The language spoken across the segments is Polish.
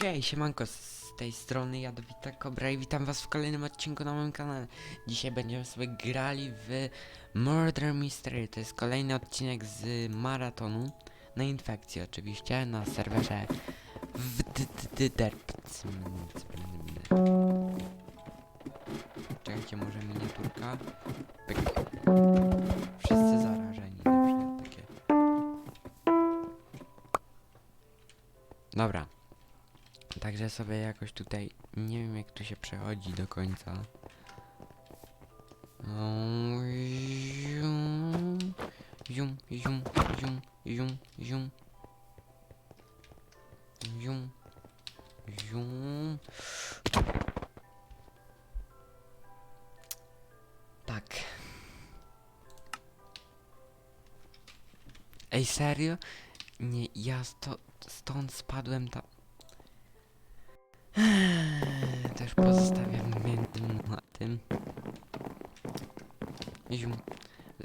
Hej, siemanko, z tej strony Jadowita Kobra i witam was w kolejnym odcinku na moim kanale. Dzisiaj będziemy sobie grali w Murder Mystery. To jest kolejny odcinek z maratonu. Na infekcji oczywiście, na serwerze w. Czekajcie, może miniaturka. Pyk. Wszyscy Także sobie jakoś tutaj nie wiem jak tu się przechodzi do końca. Zium, zium, zium, zium, zium. Zium, zium. Tak. Ej, serio? Nie, ja sto, stąd spadłem tam. Pozostawiam między na tym.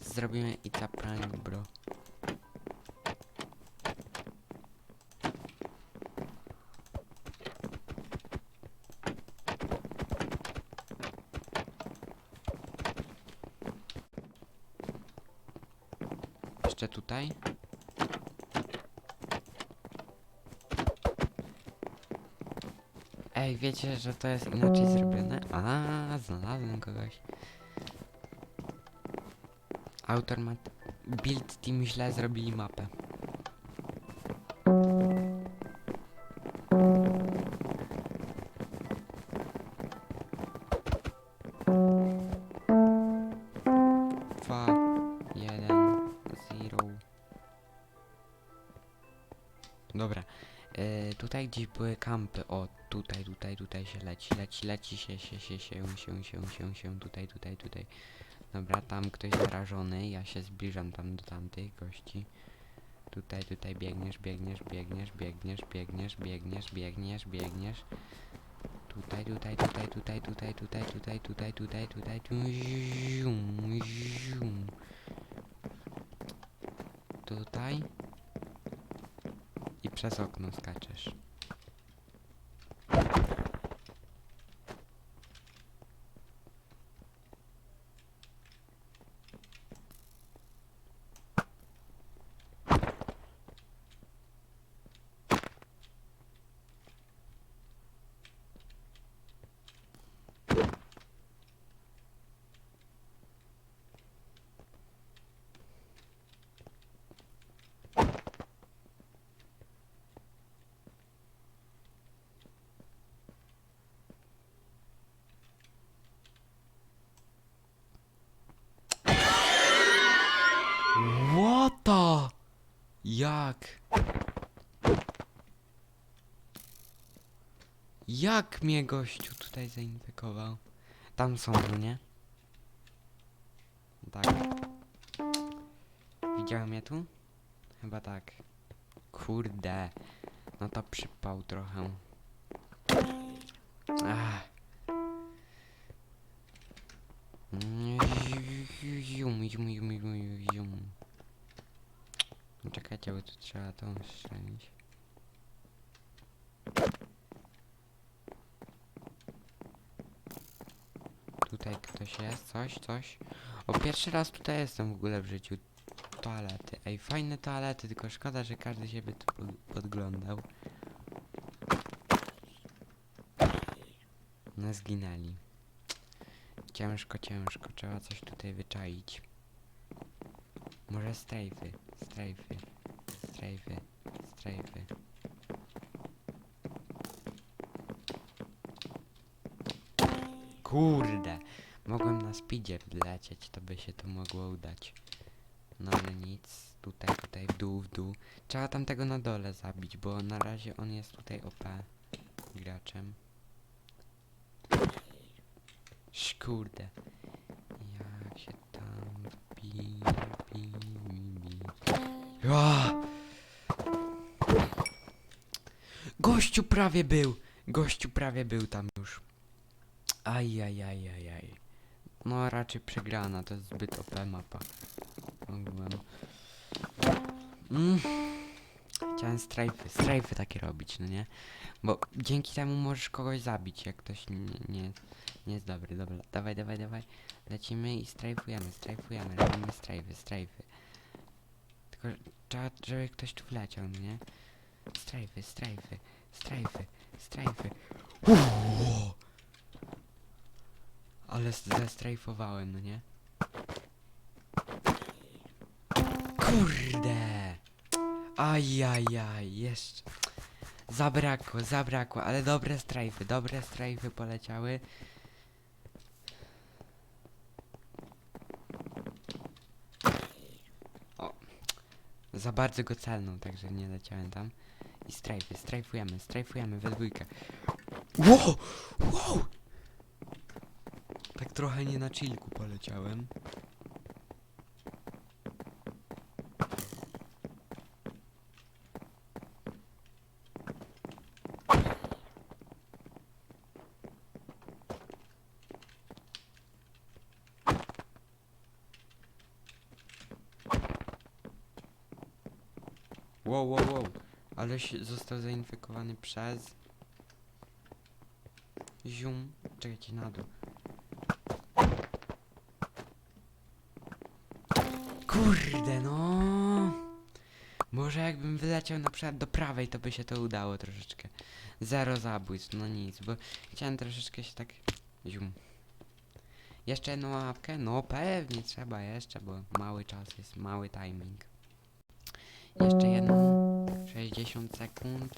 Zrobimy i prank, bro. Jeszcze tutaj. Ej, wiecie, że to jest inaczej zrobione? A, znalazłem kogoś. Autor ma... Build Team źle zrobili mapę. Tutaj gdzieś były kampy. O, tutaj, tutaj, tutaj się leci, leci, leci się, się, się, się, się, się, się, się, tutaj, tutaj, tutaj. Dobra, tam ktoś zarażony, ja się zbliżam tam do tamtych gości. Tutaj, tutaj biegniesz, biegniesz, biegniesz, biegniesz, biegniesz, biegniesz, biegniesz, biegniesz. Tutaj, tutaj, tutaj, tutaj, tutaj, tutaj, tutaj, tutaj, tutaj, tutaj, tu, zium, zium. Tutaj. Przez okno skaczesz. What the? Jak? Jak mnie gościu tutaj zainfekował? Tam są, no nie? Tak. Widziałem je tu? Chyba tak. Kurde. No to przypał trochę. Ach. Jum, jum, jum, jum, jum. Czekajcie, bo tu trzeba to strzelić. Tutaj ktoś jest, coś, coś. O, pierwszy raz tutaj jestem w ogóle w życiu. Toalety. Ej, fajne toalety, tylko szkoda, że każdy się by tu pod- podglądał. No zginęli. Ciężko, ciężko. Trzeba coś tutaj wyczaić. Może strajfy, strajfy, strajfy, strajfy. Kurde! Mogłem na speedzie lecieć, to by się to mogło udać. No ale nic. Tutaj, tutaj, w dół, w dół. Trzeba tamtego na dole zabić, bo na razie on jest tutaj OP graczem. Szkurde. Jak się tam bi, bi, bi, bi. Ja! Gościu prawie był! Gościu prawie był tam już. Ajajajajaj. No raczej przegrana, to jest zbyt OP mapa. Mm. Chciałem strajfy, strajfy takie robić, no nie? Bo dzięki temu możesz kogoś zabić, jak ktoś nie, nie, nie jest dobry. Dobra, dawaj, dawaj, dawaj. Lecimy i strajfujemy, strajfujemy, robimy strajfy, strajfy. Tylko żeby ktoś tu wleciał, no nie? Strajfy, strajfy, strajfy, strajfy. Uuu! Ale zestrajfowałem, no nie? Kurde! Ajajaj, jeszcze. Zabrakło, zabrakło, ale dobre strajfy, dobre strajfy poleciały. Za bardzo go celną, także nie leciałem tam. I strajfy, strajfujemy, strajfujemy we dwójkę. Wow! Wow! Tak trochę nie na chillku poleciałem. Wow, wow, wow. Ale się został zainfekowany przez... Zium. Czekajcie, na dół. Kurde, no. Może jakbym wyleciał na przykład do prawej, to by się to udało troszeczkę. Zero zabójstw, no nic, bo chciałem troszeczkę się tak... Zium. Jeszcze jedną łapkę? No pewnie trzeba jeszcze, bo mały czas jest, mały timing. Jeszcze jedną 60 sekund.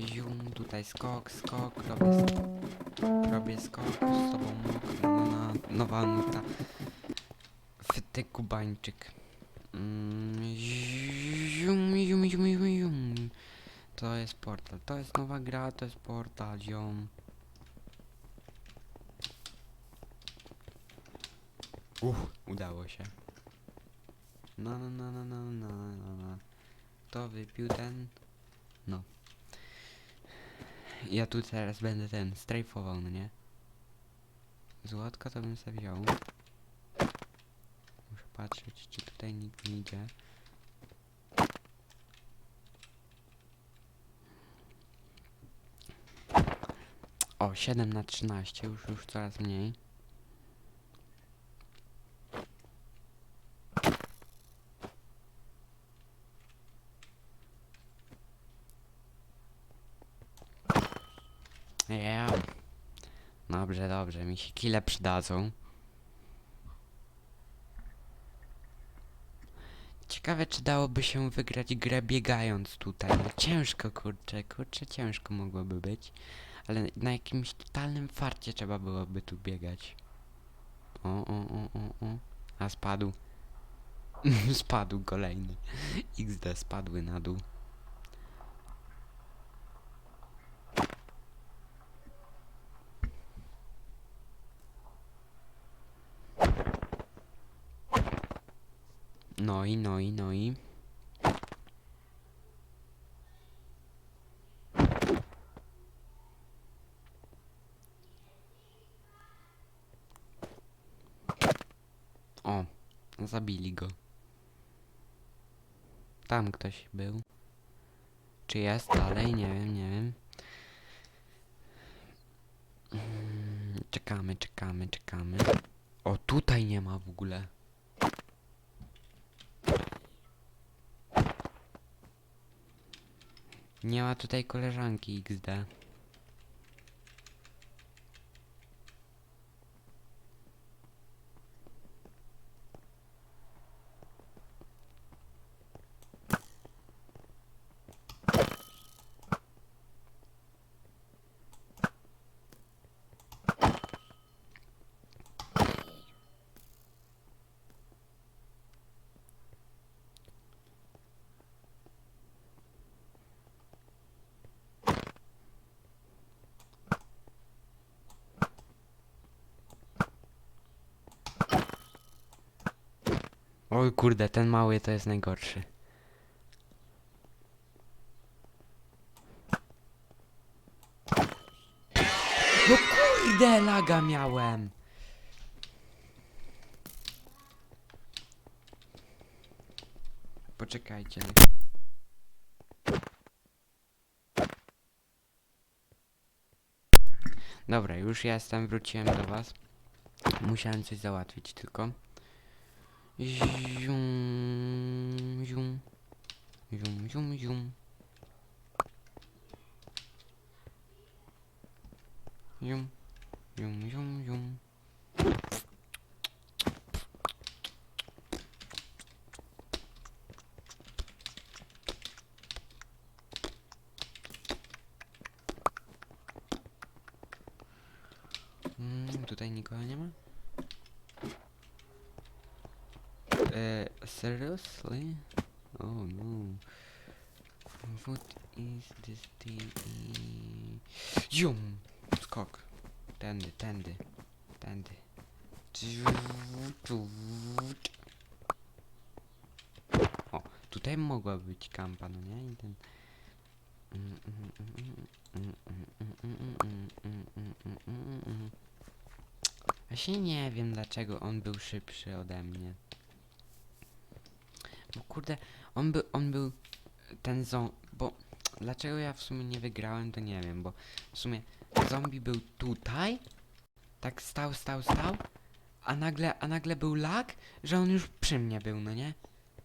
Zium, tutaj skok, skok, robię, sk- robię skok, z tobą mokra, no, na, nowa nuta. Fyty kubańczyk. Mm, zium, zium, zium, zium, zium. To jest portal, to jest nowa gra, to jest portal, ziom. Uff, udało się. No, no, no, no, no, no, no, no. Kto wypił ten? No. Ja tu teraz będę ten strajfował, no nie? Złotka to bym sobie wziął. Muszę patrzeć, czy tutaj nikt nie idzie. O, 7 na 13, już, już coraz mniej. Ja. Dobrze, mi się kile przydadzą. Ciekawe, czy dałoby się wygrać grę biegając tutaj. No ciężko, kurczę, kurczę, ciężko mogłoby być. Ale na jakimś totalnym farcie trzeba byłoby tu biegać. O, o, o, o, o. A spadł. spadł kolejny. XD spadły na dół. No i, no i, no i. O, zabili go. Tam ktoś był. Czy jest dalej? Nie wiem, nie wiem. Mm, Czekamy, czekamy, czekamy. O, tutaj nie ma w ogóle. Nie ma tutaj koleżanki XD. Oj kurde, ten mały to jest najgorszy. No kurde, laga miałem! Poczekajcie. Dobra, już jestem, wróciłem do was. Musiałem coś załatwić tylko. Zium, zium, zium, zium, zium. Zium, zium, zium, zium. Mm, tutaj nikogo nie ma? Uh, seriously? Oh no. What is this thing? Jum! Skok. Tędy, tędy, tędy. O, tutaj mogła być kampa, no nie? I ten... Właśnie nie wiem dlaczego on był szybszy ode mnie. Bo kurde, on był, on był ten zo... bo dlaczego ja w sumie nie wygrałem to nie wiem, bo w sumie zombie był tutaj, tak stał, stał, stał, a nagle, a nagle był lag, że on już przy mnie był, no nie?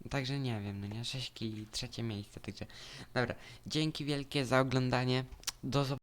Także nie wiem, no nie? 6 kili, trzecie miejsce, także... Dobra, dzięki wielkie za oglądanie, do zobaczenia.